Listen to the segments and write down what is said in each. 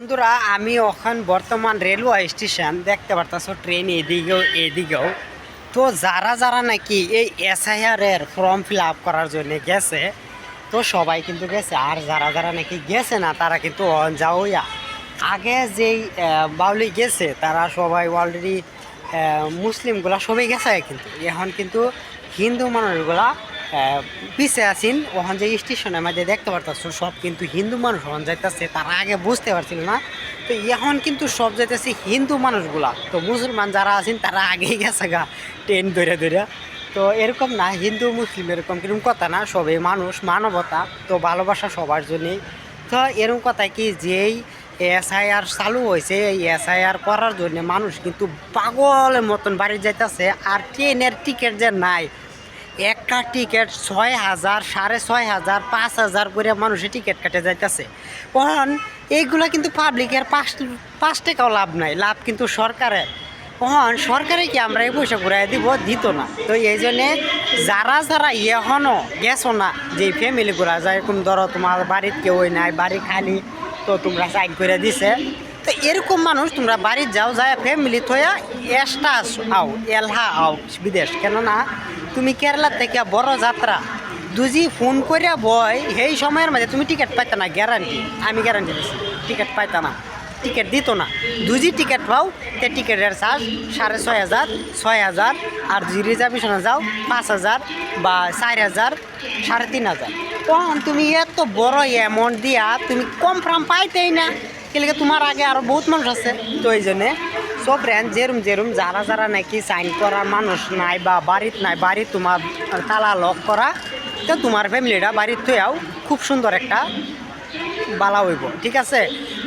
বন্ধুরা, আমি এখন বর্তমান রেলওয়ে স্টেশন দেখতে পারতাছো, ট্রেন এদিকেও এদিকেও। তো যারা যারা নাকি এই এসআইআর এর ফর্ম ফিল আপ করার জন্য গেছে, তো সবাই কিন্তু গেছে। আর যারা যারা নাকি গেছে না, তারা কিন্তু যাওয়া আগে যেই বাউলি গেছে, তারা সবাই অলরেডি মুসলিমগুলা সবাই গেছে কিন্তু। এখন কিন্তু হিন্দু মানুষগুলা পিছে আছেন, ওখান যে স্টেশনের মাঝে দেখতে পারতাছো, সব কিন্তু হিন্দু মানুষ ওখান যাইতেছে, তারা আগে বুঝতে পারছিল না। তো এখন কিন্তু সব যাইতেছে হিন্দু মানুষগুলা। তো মুসলমান যারা আছেন, তারা আগেই গেছে গা, ট্রেন ধরে ধরে তো এরকম না, হিন্দু, মুসলিম এরকম কীরকম কথা না, সবই মানুষ, মানবতা, তো ভালোবাসা সবার জন্যই। তো এরকম কথা কি, যেই এসআইআর চালু হয়েছে এই এসআইআর করার জন্য মানুষ কিন্তু পাগলের মতন বাড়ি যাইতেছে, আর ট্রেনের টিকিট যে নাই একটা টিকিট ছয় হাজার, সাড়ে ছয় হাজার, পাঁচ হাজার করে মানুষের টিকিট কাটে যাইতেছে। কারণ এইগুলো কিন্তু পাবলিকের পাঁচ পাঁচ টাকাও লাভ নাই, লাভ কিন্তু সরকারের তখন সরকারে কি আমরা এই পয়সা ঘুরাই দিব? দিত না। তো এই জন্যে যারা যারা এখনও গেছো না যে ফ্যামিলি ঘুরা যায় এরকম ধরো তোমার বাড়ির কেউ নাই, বাড়ি খালি, তো তোমরা সাইড করে দিছে। তো এরকম মানুষ তোমরা বাড়ির যাও, যায় ফ্যামিলি থয়া এক্সট্রা আও, এলহা আও, বিদেশ। কেননা তুমি কেরালা থেকে বড় যাত্রা। দুজি ফোন করে বয় সেই সময়ের মাঝে তুমি টিকিট পাইতা না গ্যারান্টি আমি গ্যারান্টি দিচ্ছি টিকিট পাইতা না, টিকিট দিত না। দুজি টিকিট পাও, তে টিকিটের চার্জ সাড়ে ছয় হাজার ছয় হাজার, আর যদি রিজার্ভেশনে যাও, পাঁচ হাজার বা চার হাজার, সাড়ে তিন হাজার। তখন তুমি এত বড় অ্যামাউন্ট দিয়া তুমি কম ফ্রাম পাইতেই না। কেলে তোমার আগে আরও বহুত মানুষ আছে। তো এই জন্যে সব ফ্রেন্ড যেরম যেরম যারা যারা নাকি সাইন করার মানুষ নাই বা বাড়িত নাই বাড়ি তোমার তালা লক করা, তো তোমার ফ্যামিলিটা বাড়ির থুয়াও খুব সুন্দর একটা বালা হইব, ঠিক আছে?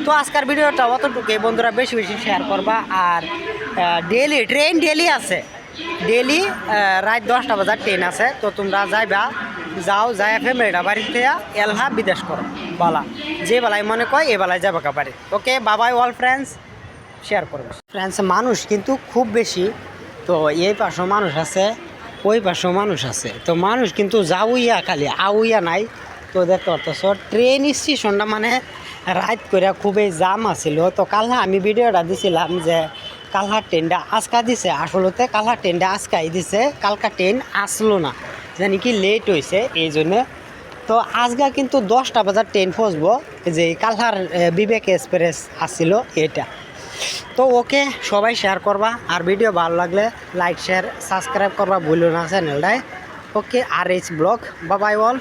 তো আজকের ভিডিওটা অতটুকু বন্ধুরা বেশি বেশি শেয়ার করবা আর ডেলি ট্রেন ডেলি আছে। ডেলি রাত দশটা বাজার ট্রেন আছে, তো তোমরা যাইবা যাও, যাই ফ্যামিলিটা বাড়ির থেকে এলহা বিদেশ করো, বালা। যে বেলায় মনে কয়, এ বেলায় যাবে বাড়ি okay Babai all friends share করবে ফ্রেন্ডস মানুষ কিন্তু খুব বেশি। তো এই পাশেও মানুষ আছে, ওই পাশেও মানুষ আছে। তো মানুষ কিন্তু যাউইয়া খালি, আউইয়া নাই। তো দেখতে পারতেছ ট্রেন স্টেশনটা মানে রাত করে খুবই জাম আছিল। তো কালহা আমি ভিডিওটা দিছিলাম যে কালহা ট্রেনটা আজকা দিছে। আসলতে কালহা ট্রেনটা আজকাই দিছে, কালকা ট্রেন আসলো না। জানি কি লেট হয়েছে এই জন্যে তো আজগা কিন্তু দশটা বাজার ট্রেন ফসব যে কালহার বিবেক এক্সপ্রেস আসছিল এটা তো ওকে সবাই শেয়ার করবা, আর ভিডিও ভালো লাগলে লাইক শেয়ার সাবস্ক্রাইব করবা ভুলো না চ্যানেলটায় ওকে আর এইচ ব্লগ বাবাই অল